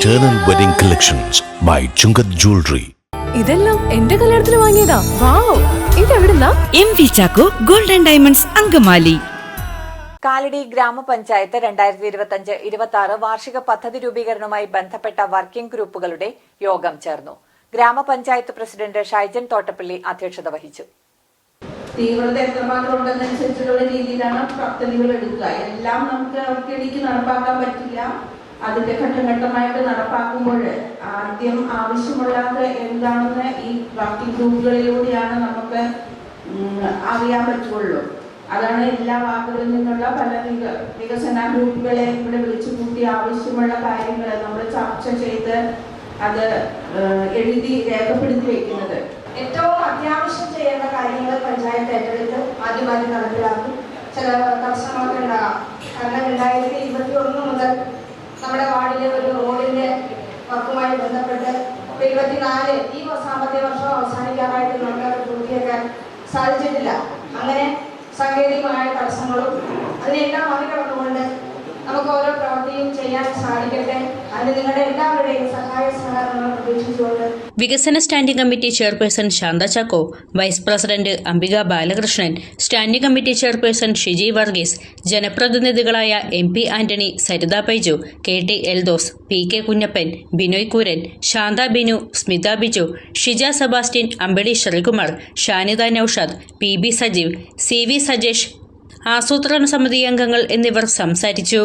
Eternal Wedding Collections by Chungath Jewelry. ഇതെല്ലാം എന്റെ കല്യാണത്തിന് വാങ്ങിയതാ. Wow ഇതെവിടുന്നാ? M V Chacko golden diamonds Angamaly. Kalady ഗ്രാമപഞ്ചായത്ത് രണ്ടായിരത്തി ഇരുപത്തി അഞ്ച് ഇരുപത്തി ആറ് വാർഷിക പദ്ധതി രൂപീകരണവുമായി ബന്ധപ്പെട്ട വർക്കിംഗ് ഗ്രൂപ്പുകളുടെ യോഗം ചേർന്നു. ഗ്രാമപഞ്ചായത്ത് പ്രസിഡന്റ് ഷൈജൻ തോട്ടപ്പള്ളി അധ്യക്ഷത വഹിച്ചു. തീവ്രത എത്രമാത്രം ഉണ്ടെന്നനുസരിച്ചുള്ള രീതിയിലാണ് പദ്ധതികൾ എടുക്കുക. എല്ലാം നമുക്ക് അവർക്ക് നടപ്പാക്കാൻ പറ്റില്ല. അതിന്റെ ഘട്ടം ഘട്ടമായിട്ട് നടപ്പാക്കുമ്പോൾ ആദ്യം ആവശ്യമുള്ളത് എന്താണെന്ന് ഈ വർക്കിംഗ് ഗ്രൂപ്പുകളിലൂടെയാണ് നമുക്ക് അറിയാൻ പറ്റുള്ളൂ. അതാണ് എല്ലാ വാർഡുകളിൽ നിന്നുള്ള പല വിക- വികസന ഗ്രൂപ്പുകളെ ഇവിടെ വിളിച്ചു കൂട്ടി ആവശ്യമുള്ള കാര്യങ്ങൾ നമ്മൾ ചർച്ച ചെയ്ത് അത് എഴുതി രേഖപ്പെടുത്തി വെക്കുന്നത്. ഏറ്റവും അത്യാവശ്യം ചെയ്യേണ്ട കാര്യങ്ങൾ പഞ്ചായത്ത് ഏറ്റെടുത്ത് ആദ്യമായി ആദ്യം നടപ്പിലാക്കും. ചില കർശനമൊക്കെ ഉണ്ടാകാം. കാരണം രണ്ടായിരത്തി നമ്മുടെ വാർഡിലെ ഒരു റോഡിന്റെ വർക്കുമായി ബന്ധപ്പെട്ട് ഇപ്പൊ ഇരുപത്തിനാല് ഈ സാമ്പത്തിക വർഷം അവസാനിക്കാനായിട്ട് നമുക്ക് അത് പൂർത്തിയാക്കാൻ സാധിച്ചിട്ടില്ല. അങ്ങനെ സാങ്കേതികമായ തടസ്സങ്ങളും അതിനെല്ലാം മറികടന്നുകൊണ്ട് നമുക്ക് ഓരോ പ്രവൃത്തിയും ചെയ്യാൻ സാധിക്കട്ടെ. വികസന standing committee chairperson Shantha Chacko vice president Ambika Balakrishnan standing committee chairperson Shiji Varghese ജനപ്രതിനിധികളായ M P Antony Saritha Paiju K T Eldhose P K Kunjappan Binoy Kooran Shantha Binu Smitha Biju Shija Sebastian Ambili Sreekumar Shanitha Noushad P B Sajeev C V Sajesh ആസൂത്രണ സമിതി അംഗങ്ങൾ എന്നിവർ സംസാരിച്ചു.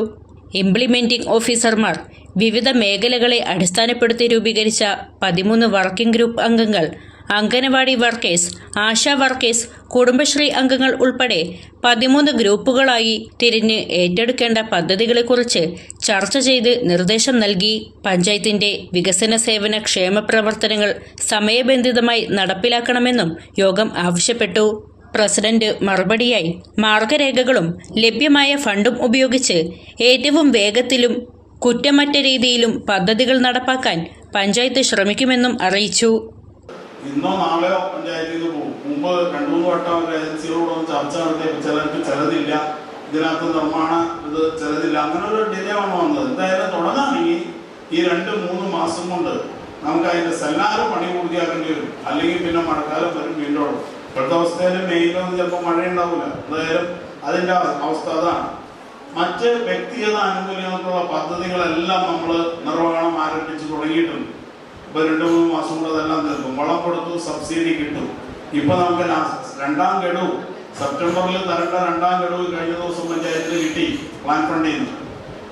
Implementing ഓഫീസർമാർ വിവിധ മേഖലകളെ അടിസ്ഥാനപ്പെടുത്തി രൂപീകരിച്ച പതിമൂന്ന് വർക്കിംഗ് ഗ്രൂപ്പ് അംഗങ്ങൾ അംഗനവാടി വർക്കേഴ്സ് ആശാ വർക്കേഴ്സ് കുടുംബശ്രീ അംഗങ്ങൾ ഉൾപ്പെടെ പതിമൂന്ന് ഗ്രൂപ്പുകളായി തിരിഞ്ഞ് ഏറ്റെടുക്കേണ്ട പദ്ധതികളെക്കുറിച്ച് ചർച്ച ചെയ്ത് നിർദ്ദേശം നൽകി പഞ്ചായത്തിന്റെ വികസന സേവന ക്ഷേമ പ്രവർത്തനങ്ങൾ സമയബന്ധിതമായി നടപ്പിലാക്കണമെന്നും യോഗം ആവശ്യപ്പെട്ടു. പ്രസിഡന്റ് മറുപടിയായി. മാർഗരേഖകളും ലഭ്യമായ ഫണ്ടും ഉപയോഗിച്ച് ഏറ്റവും വേഗത്തിലും കുറ്റമറ്റ രീതിയിലും പദ്ധതികൾ നടപ്പാക്കാൻ പഞ്ചായത്ത് ശ്രമിക്കുമെന്നും അറിയിച്ചു. ഇന്നോ നാളെയോ പഞ്ചായത്തിൽ നിന്ന് പോകും. മുമ്പ് രണ്ടു മൂന്ന് വട്ടം ഏജൻസികളോടൊന്ന് ചർച്ച നടത്തിയപ്പോൾ ചിലർക്ക് ചിലതില്ല. ഇതിനകത്ത് നിർമ്മാണ ഇത് ചിലതില്ല. അങ്ങനെ ഒരു ഡിലേ ആണ് വന്നത്. എന്തായാലും തുടങ്ങാണെങ്കിൽ ഈ രണ്ട് മൂന്ന് മാസം കൊണ്ട് നമുക്ക് അതിന്റെ സെല്ലാറ് പണി പൂർത്തിയാക്കേണ്ടി വരും. അല്ലെങ്കിൽ പിന്നെ മഴക്കാലം വരും വീണ്ടും. ഇപ്പോഴത്തെ അവസ്ഥയിൽ മെയിലൊന്നും ചിലപ്പോൾ മഴ ഉണ്ടാവില്ല എന്തായാലും അതിന്റെ അവ- അവസ്ഥ അതാണ്. മറ്റ് വ്യക്തിഗത ആനുകൂല്യങ്ങൾക്കുള്ള പദ്ധതികളെല്ലാം നമ്മൾ നിർവഹണം ആരംഭിച്ചു തുടങ്ങിയിട്ടുണ്ട്. ഇപ്പൊ രണ്ട് മൂന്ന് മാസം കൂടെ അതെല്ലാം തീർക്കും. വളം കൊടുത്തു സബ്സിഡി കിട്ടും. ഇപ്പൊ നമുക്ക് രണ്ടാം ഗഡു സെപ്റ്റംബറിൽ തരേണ്ട രണ്ടാം ഗഡു കഴിഞ്ഞ ദിവസം പഞ്ചായത്തിൽ കിട്ടി പ്ലാൻ ഫണ്ടിൽ നിന്ന്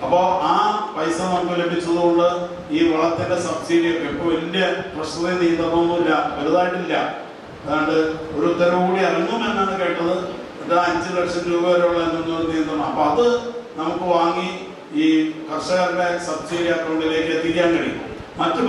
അപ്പോ ആ പൈസ നമുക്ക് ലഭിച്ചതുകൊണ്ട് ഈ വളത്തിന്റെ സബ്സിഡി ഒക്കെ ഇപ്പൊ വലിയ പ്രശ്നത നീന്തണമൊന്നുമില്ല വലുതായിട്ടില്ല. അതുകൊണ്ട് ഒരു ഉത്തരവ് കൂടി ഇറങ്ങുമെന്നാണ് കേട്ടത്. ഇത് അഞ്ച് ലക്ഷം രൂപ വരെയുള്ള നിയന്ത്രണം. അപ്പൊ അത് നമുക്ക് വാങ്ങി ഈ കർഷകരുടെ സബ്സിഡി അക്കൗണ്ടിലേക്ക് എത്തിക്കാൻ കഴിയും. മറ്റു